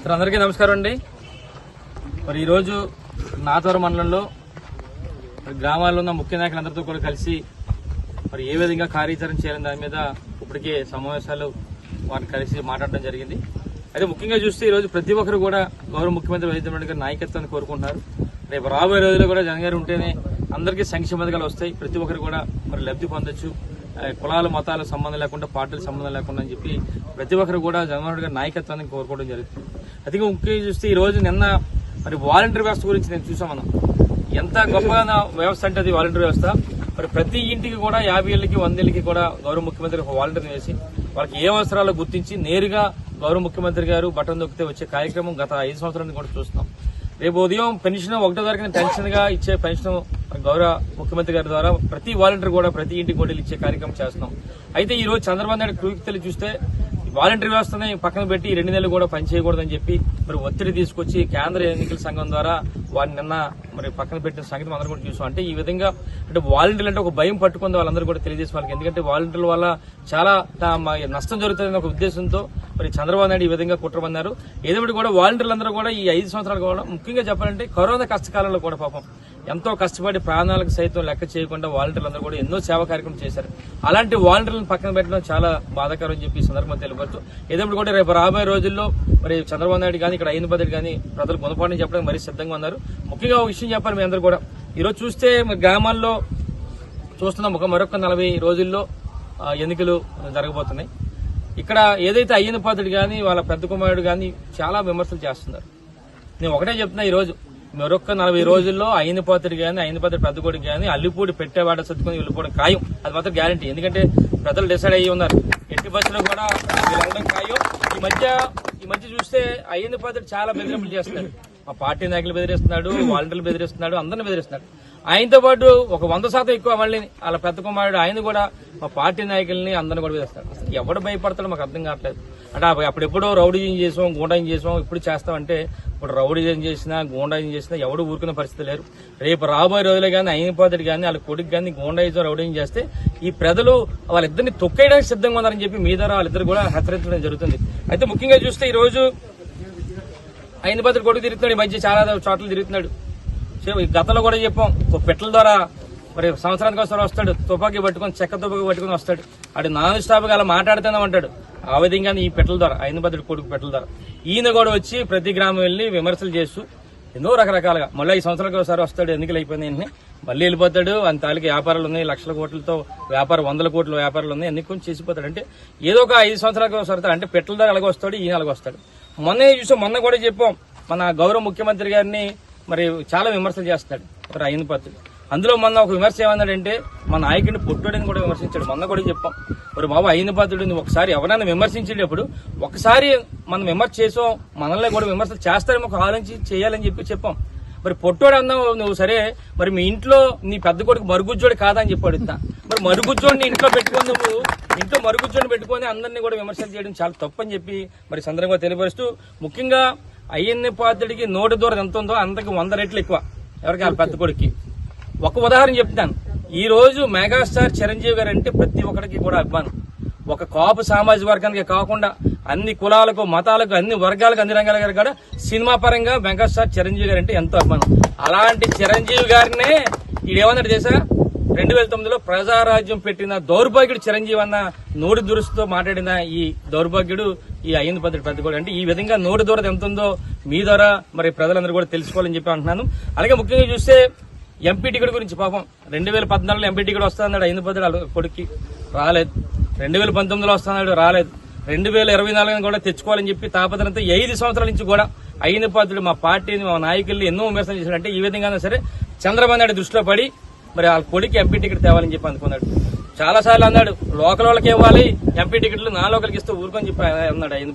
Sir అందరికీ నమస్కారం అండి. మరి ఈరోజు నాతవరం మండలంలో గ్రామాల్లో ఉన్న ముఖ్య నాయకులందరితో కూడా కలిసి మరి ఏ విధంగా కార్యాచరణ చేయాలని దాని మీద ఇప్పటికే సమావేశాలు వారిని కలిసి మాట్లాడడం జరిగింది. అయితే ముఖ్యంగా చూస్తే ఈరోజు ప్రతి ఒక్కరు కూడా గౌరవ ముఖ్యమంత్రి వైద్య గారి నాయకత్వాన్ని కోరుకుంటున్నారు. రేపు రాబోయే రోజుల్లో కూడా జగన్ గారు ఉంటేనే అందరికీ సంక్షేమ పథకాలు వస్తాయి. ప్రతి ఒక్కరు కూడా మరి లబ్ధి పొందొచ్చు. కులాలు మతాల సంబంధం లేకుండా పార్టీల సంబంధం లేకుండా అని చెప్పి ప్రతి ఒక్కరు కూడా జగన్మోహన్ గారి నాయకత్వాన్ని కోరుకోవడం జరుగుతుంది. అదే ముఖ్యంగా చూస్తే ఈ రోజు నిన్న మరి వాలంటీర్ వ్యవస్థ గురించి నేను చూసాం మనం. ఎంత గొప్పగా వ్యవస్థ అంటే అది వాలంటీర్ వ్యవస్థ. మరి ప్రతి ఇంటికి కూడా యాభై ఏళ్ళకి వంద ఏళ్ళకి కూడా గౌరవ ముఖ్యమంత్రి ఒక వాలంటీర్ వేసి వాళ్ళకి ఏ అవసరాలు గుర్తించి నేరుగా గౌరవ ముఖ్యమంత్రి గారు బటన్ నొక్కితే వచ్చే కార్యక్రమం గత ఐదు సంవత్సరానికి కూడా చూస్తున్నాం. రేపు ఉదయం పెన్షన్ ఒకటో తారీఖున పెన్షన్గా ఇచ్చే పెన్షన్ గౌరవ ముఖ్యమంత్రి గారి ద్వారా ప్రతి వాలంటీర్ కూడా ప్రతి ఇంటికి కూడా ఇచ్చే కార్యక్రమం చేస్తున్నాం. అయితే ఈ రోజు చంద్రబాబు నాయుడు క్రూక్తలు చూస్తే వాలంటీర్ వ్యవస్థని పక్కన పెట్టి రెండు నెలలు కూడా పనిచేయకూడదని చెప్పి మరి ఒత్తిడి తీసుకొచ్చి కేంద్ర ఎన్నికల సంఘం ద్వారా వారిని నిన్న మరి పక్కన పెట్టిన సంగతి అందరూ కూడా చూసాం. అంటే ఈ విధంగా అంటే వాలంటీర్లు అంటే ఒక భయం పట్టుకుంది వాళ్ళందరూ కూడా తెలియజేసి వాళ్ళకి. ఎందుకంటే వాలంటీర్ల వల్ల చాలా నష్టం జరుగుతుందనే ఒక ఉద్దేశంతో మరి చంద్రబాబు నాయుడు ఈ విధంగా కుట్రమన్నారు ఏదేమిటి కూడా వాలంటీర్లందరూ కూడా ఈ ఐదు సంవత్సరాలు కూడా ముఖ్యంగా చెప్పాలంటే కరోనా కష్టకాలంలో కూడా పాపం ఎంతో కష్టపడి ప్రాణాలకు సైతం లెక్క చేయకుండా వాలంటీర్లందరూ కూడా ఎన్నో సేవా కార్యక్రమం చేశారు. అలాంటి వాలంటీర్లను పక్కన పెట్టడం చాలా బాధాకరం అని చెప్పి సందర్భంగా తెలియపడుతూ ఏదేమిటి కూడా రేపు రాబోయే రోజుల్లో మరి చంద్రబాబు నాయుడు కానీ ఇక్కడ అయిన బదులు కానీ ప్రజలు గుణపాఠం చెప్పడానికి మరీ సిద్ధంగా ఉన్నారు. ముఖ్యంగా ఒక విషయం చెప్పాలి మీ అందరూ కూడా. ఈరోజు చూస్తే గ్రామాల్లో చూస్తున్నాం ఒక మరొక నలభై రోజుల్లో ఎన్నికలు జరగబోతున్నాయి. ఇక్కడ ఏదైతే అయ్యన పాత్రుడు కానీ వాళ్ళ పెద్ద కుమారుడు కానీ చాలా విమర్శలు చేస్తున్నారు. నేను ఒకటే చెప్తున్నా ఈ రోజు. మరొక నలభై రోజుల్లో అయిన పాత్రుడు కానీ అయిన పాత్రుడు పెద్ద కొడుకు కానీ అల్లిపూడి పెట్టేవాడ సర్దుకొని వెళ్ళిపోవడం ఖాయం. అది మాత్రం గ్యారంటీ. ఎందుకంటే ప్రజలు డిసైడ్ అయ్యి ఉన్నారు. ఎట్టి బస్సులో కూడా వెళ్ళడం ఖాయం. ఈ మధ్య ఈ మధ్య చూస్తే అయ్యన పాత్రుడు చాలా బెదిరింపులు చేస్తున్నారు. ఆ పార్టీ నాయకులు బెదిరిస్తున్నాడు వాలంటీర్లు బెదిరిస్తున్నాడు అందరిని బెదిరిస్తున్నాడు. ఆయనతో పాటు ఒక వంద శాతం ఎక్కువ మళ్ళీ వాళ్ళ పెద్ద కుమారుడు ఆయన కూడా మా పార్టీ నాయకుల్ని అందరిని కూడా బెదిరిస్తాడు అసలు ఎవడు భయపడతాడో మాకు అర్థం కావట్లేదు. అంటే అప్పుడు అప్పుడెప్పుడో రౌడీజం చేసాం గూండాజం చేసాం ఇప్పుడు చేస్తామంటే ఇప్పుడు రౌడీజం చేసినా గూండాజం చేసినా ఎవడు ఊరుకునే పరిస్థితి లేరు. రేపు రాబోయే రోజులు కానీ అయిన పాత్రడు కానీ వాళ్ళ కొడుకు కానీ గూండాయిజం రౌడీజం చేస్తే ఈ ప్రజలు వాళ్ళిద్దరిని తొక్కేయడానికి సిద్ధంగా ఉన్నారని చెప్పి మీ ద్వారా వాళ్ళిద్దరు కూడా హెచ్చరించడం జరుగుతుంది. అయితే ముఖ్యంగా చూస్తే ఈ ఆయన అయిన కొడుకు తిరుగుతున్నాడు ఈ మధ్య చాలా చోట్ల తిరుగుతున్నాడు. గతంలో కూడా చెప్పాం ఒక పెట్టల ద్వారా మరి సంవత్సరానికి ఒకసారి వస్తాడు తుపాకీ పట్టుకొని చెక్క తుపాకీ పట్టుకొని వస్తాడు. అటు నాన్ స్టాప్గా అలా మాట్లాడుతూనే ఉంటాడు ఆ విధంగా ఈ పెట్టల ద్వారా అయిన కొడుకు పెట్టల ద్వారా. ఈయన కూడా వచ్చి ప్రతి గ్రామం వెళ్ళి విమర్శలు చేస్తూ ఎన్నో రకరకాలుగా మళ్ళీ ఈ సంవత్సరాలకు ఒకసారి వస్తాడు ఎన్నికలు అయిపోయింది వెంటనే మళ్ళీ వెళ్ళిపోతాడు అంత తాలికి వ్యాపారాలు ఉన్నాయి లక్షల కోట్లతో వ్యాపారం వందల కోట్ల వ్యాపారాలు ఉన్నాయి అన్ని కొంచెం చేసిపోతాడు. అంటే ఏదో ఒక ఐదు సంవత్సరాలకు ఒకసారి అంటే పెట్టల ద్వారా అలాగ వస్తాడు ఈయన అలాగ వస్తాడు. మొన్నే చూసాం మొన్న కూడా చెప్పాం. మన గౌరవ ముఖ్యమంత్రి గారిని మరి చాలా విమర్శలు చేస్తాడు మరి అయిన పత్రులు అందులో మొన్న ఒక విమర్శ ఏమన్నాడంటే మా నాయకుడిని పుట్టుడని కూడా విమర్శించాడు. మొన్న కూడా చెప్పాం. మరి బాబు అయిన పాత్రుడిని ఒకసారి ఎవరైనా విమర్శించేటప్పుడు ఒకసారి మనం విమర్శ చేసాం మనల్ని కూడా విమర్శలు చేస్తారని ఒక ఆలోచించి చేయాలని చెప్పి చెప్పాం. మరి పొట్టోడు అన్నావు నువ్వు సరే మరి మీ ఇంట్లో నీ పెద్ద కొడుకు మరుగుజ్జోడు కాదని చెప్పి అడుగుతా. మరి మరుగుజ్జోడిని ఇంట్లో పెట్టుకొని నువ్వు ఇంట్లో మరుగుజ్జును పెట్టుకొని అందరినీ కూడా విమర్శలు చేయడం చాలా తప్పని చెప్పి మరి సందర్భంగా తెలియపరుస్తూ ముఖ్యంగా అయ్యన్న పాత్రుడికి నోటి దూరం ఎంత ఉందో అంతకు వంద రెట్లు ఎక్కువ. ఎవరికి? ఆ పెద్ద కొడుక్కి. ఒక ఉదాహరణ చెప్తాను. ఈ రోజు మెగాస్టార్ చిరంజీవి గారు అంటే ప్రతి ఒక్కరికి కూడా అభిమానం. ఒక కాపు సామాజిక వర్గానికి కాకుండా అన్ని కులాలకు మతాలకు అన్ని వర్గాలకు అన్ని రంగాల గారు కూడా సినిమా పరంగా మెగాస్టార్ చిరంజీవి గారు అంటే ఎంతో అభిమానం. అలాంటి చిరంజీవి గారినే ఈడేమన్నాడు చేసా రెండు వేల తొమ్మిదిలో ప్రజారాజ్యం పెట్టిన దౌర్భాగ్యుడు చిరంజీవి అన్న నోటి దురుసుతో మాట్లాడిన ఈ దౌర్భాగ్యుడు ఈ అయ్యంది పద్ధతి పెద్ద అంటే ఈ విధంగా నోటి దూరత ఎంత ఉందో మీ ద్వారా మరి ప్రజలందరూ కూడా తెలుసుకోవాలని చెప్పి అంటున్నాను. అలాగే ముఖ్యంగా చూస్తే ఎంపీ టికెట్ గురించి పాపం రెండు వేల పద్నాలుగులో ఎంపీ టికెట్ వస్తాన్నాడు అయ్యంది పద్ధతి కొడుక్కి రాలేదు. రెండు వేల పంతొమ్మిదిలో వస్తున్నాడు రాలేదు. రెండు వేల ఇరవై నాలుగుని కూడా తెచ్చుకోవాలని చెప్పి తాపత్రంతో ఐదు సంవత్సరాల నుంచి కూడా అయిన పాత్రుడు మా పార్టీని మా నాయకుల్ని ఎన్నో విమర్శలు చేశాడు. అంటే ఈ విధంగా సరే చంద్రబాబు నాయుడు దృష్టిలో పడి మరి వాళ్ళ కొడుకు ఎంపీ టికెట్ తేవాలని చెప్పి అనుకున్నాడు. చాలా సార్లు అన్నాడు లోకల్ వాళ్ళకి ఇవ్వాలి ఎంపీ టికెట్లు నా లోకల్కి ఇస్తే ఊరుకొని చెప్పి అన్నాడు అయిన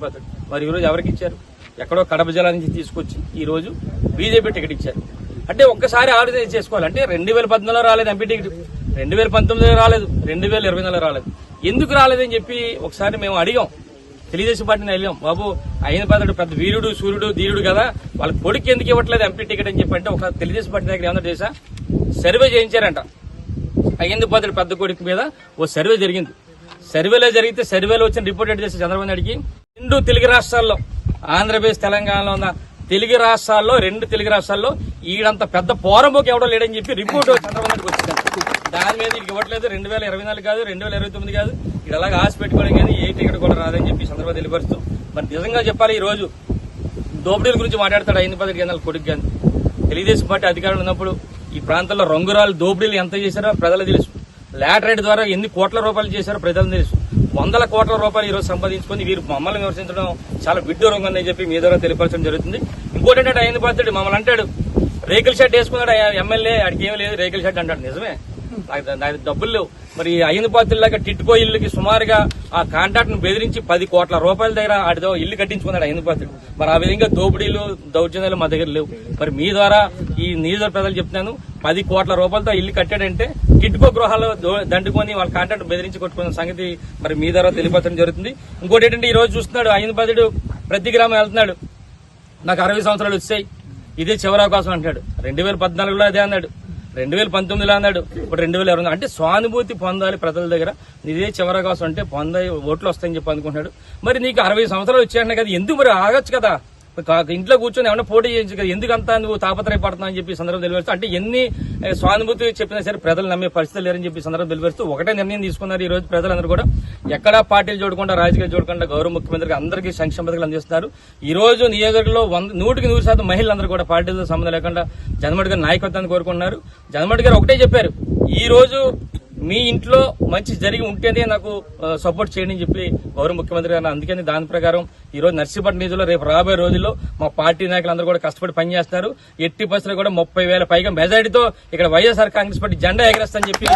మరి ఈరోజు ఎవరికి ఇచ్చారు? ఎక్కడో కడప జిల్లా నుంచి తీసుకొచ్చి ఈ రోజు బీజేపీ టికెట్ ఇచ్చారు. అంటే ఒక్కసారి ఆలోచన చేసుకోవాలి. అంటే రెండు వేల పద్నాలుగులో రాలేదు ఎంపీ టికెట్. రెండు వేల పంతొమ్మిదిలో రాలేదు రెండు వేల ఇరవై నాలుగులో రాలేదు. ఎందుకు రాలేదని చెప్పి ఒకసారి మేము అడిగాం. తెలుగుదేశం పార్టీని వెళ్ళాం బాబు అయిన పదడు పెద్ద వీరుడు సూర్యుడు ధీరుడు కదా వాళ్ళ కొడుకు ఎందుకు ఇవ్వట్లేదు ఎంపీ టికెట్? అని చెప్పి అంటే ఒక తెలుగుదేశం పార్టీ దగ్గర ఏమన్నా చేసా సర్వే చేయించారంట. అయ్యింది పాత్ర పెద్ద కొడుకు మీద ఓ సర్వే జరిగింది. సర్వేలో జరిగితే సర్వేలో వచ్చిన రిపోర్ట్ ఏంటి చేసి చంద్రబాబు నాయుడికి? రెండు తెలుగు రాష్ట్రాల్లో ఆంధ్రప్రదేశ్ తెలంగాణలో ఉన్న తెలుగు రాష్ట్రాల్లో రెండు తెలుగు రాష్ట్రాల్లో ఈడంత పెద్ద పోరంబోకి ఎవడో లేడని చెప్పి రిపోర్ట్ చంద్రబాబు నాయుడు వచ్చింది దాని మీద వీడికి ఇవ్వట్లేదు. రెండు వేల ఇరవై నాలుగు కాదు రెండు వేల ఇరవై తొమ్మిది కాదు. ఇక్కడ అలాగే ఆశ పెట్టుకోవడం కానీ ఏ టికెట్ కూడా రాదని చెప్పి చంద్రబాబు తెలియపరుస్తూ మరి నిజంగా చెప్పాలి ఈ రోజు దోపిడీల గురించి మాట్లాడతాడు ఐదు పది కేంద్రాల కొడుకు కానీ తెలుగుదేశం పార్టీ అధికారులు ఉన్నప్పుడు ఈ ప్రాంతంలో రంగురాలు దోపిడీలు ఎంత చేశారో ప్రజలు తెలుసు. లాటరేట్ ద్వారా ఎన్ని కోట్ల రూపాయలు చేశారో ప్రజలు తెలుసు. వందల కోట్ల రూపాయలు ఈ రోజు సంపాదించుకొని వీరు మమ్మల్ని విమర్శించడం చాలా విడ్డూరంగా ఉందని చెప్పి మీ ద్వారా తెలియపరచడం జరుగుతుంది. ఇంకోటి ఏంటంటే ఆయన పాత్రుడు మమ్మల్ని అంటాడు రేకుల షెడ్ వేసుకున్నాడు ఆ ఎమ్మెల్యే ఆడికి ఏమీ లేదు రేకుల షెడ్ అంటాడు. నిజమే? నాకు దానికి డబ్బులు లేవు. మరి అయిన పాత్రలాగా టిట్కో ఇల్లుకి సుమారుగా ఆ కాంట్రాక్ట్ను బెదిరించి పది కోట్ల రూపాయల దగ్గర ఆడితో ఇల్లు కట్టించుకున్నాడు అయిన పాత్రుడు మరి ఆ విధంగా దోపిడీలు దౌర్జన్యాలు మా దగ్గర లేవు. మరి మీ ద్వారా ఈ నియోజక ప్రజలు చెప్తున్నాను పది కోట్ల రూపాయలతో ఇల్లు కట్టాడంటే టిట్కో గృహాలు దండుకొని వాళ్ళ కాంట్రాక్ట్ బెదిరించి కొట్టుకున్న సంగతి మరి మీ ద్వారా తెలియపరచడం జరుగుతుంది. ఇంకోటి ఏంటంటే ఈ రోజు చూస్తున్నాడు అయిన పాత్రుడు ప్రతి గ్రామం వెళ్తున్నాడు. నాకు అరవై సంవత్సరాలు వచ్చాయి. ఇదే చివరి అవకాశం అంటాడు రెండు వేల పద్నాలుగులో అదే అన్నాడు. రెండు వేల పంతొమ్మిదిలో అన్నాడు. ఇప్పుడు రెండు వేల ఇరవై అంటే స్వానుభూతి పొందాలి ప్రజల దగ్గర. ఇదే చివరి కోసం అంటే పొందాయి ఓట్లు వస్తాయని చెప్పి అనుకుంటున్నాడు. మరి నీకు అరవై సంవత్సరాలు వచ్చాయన్న కదా ఎందుకు మరి ఆగచ్చు కదా? ఇంట్లో కూర్చొని ఏమన్నా పోటీ చేయించు కదా ఎందుకు అంతా నువ్వు తాపత్రయపడుతున్నావు అని చెప్పి సందర్భం తెలియవచ్చు అంటే ఎన్ని స్వానుభూతి చెప్పినా సరే ప్రజలు నమ్మే పరిస్థితి లేరని చెప్పి సందర్భం తెలియవచ్చు ఒకటే నిర్ణయం తీసుకున్నారు ఈ రోజు ప్రజలందరూ కూడా. ఎక్కడా పార్టీలు చూడకుండా రాజకీయాలు చూడకుండా గౌరవ ముఖ్యమంత్రికి అందరికీ సంక్షేమ పథకాలు అందిస్తున్నారు. ఈ రోజు నియోజకవర్గంలో వంద నూటికి నూరు శాతం మహిళలందరూ కూడా పార్టీలతో సంబంధం లేకుండా జనమడి గారి నాయకత్వాన్ని కోరుకుంటున్నారు. జనమడి గారు ఒకటే చెప్పారు ఈ రోజు మీ ఇంట్లో మంచి జరిగి ఉంటేనే నాకు సపోర్ట్ చేయండి అని చెప్పి గౌరవ ముఖ్యమంత్రి గారు అందుకని దాని ప్రకారం ఈ రోజు నర్సీపట్నం నిధుల్లో రేపు రాబోయే రోజుల్లో మా పార్టీ నాయకులందరూ కూడా కష్టపడి పనిచేస్తున్నారు ఎట్టి పరిస్థితులు కూడా ముప్పై వేల పైగా మెజారిటీతో ఇక్కడ వైఎస్ఆర్ కాంగ్రెస్ పార్టీ జెండా ఎగరేస్తా అని చెప్పి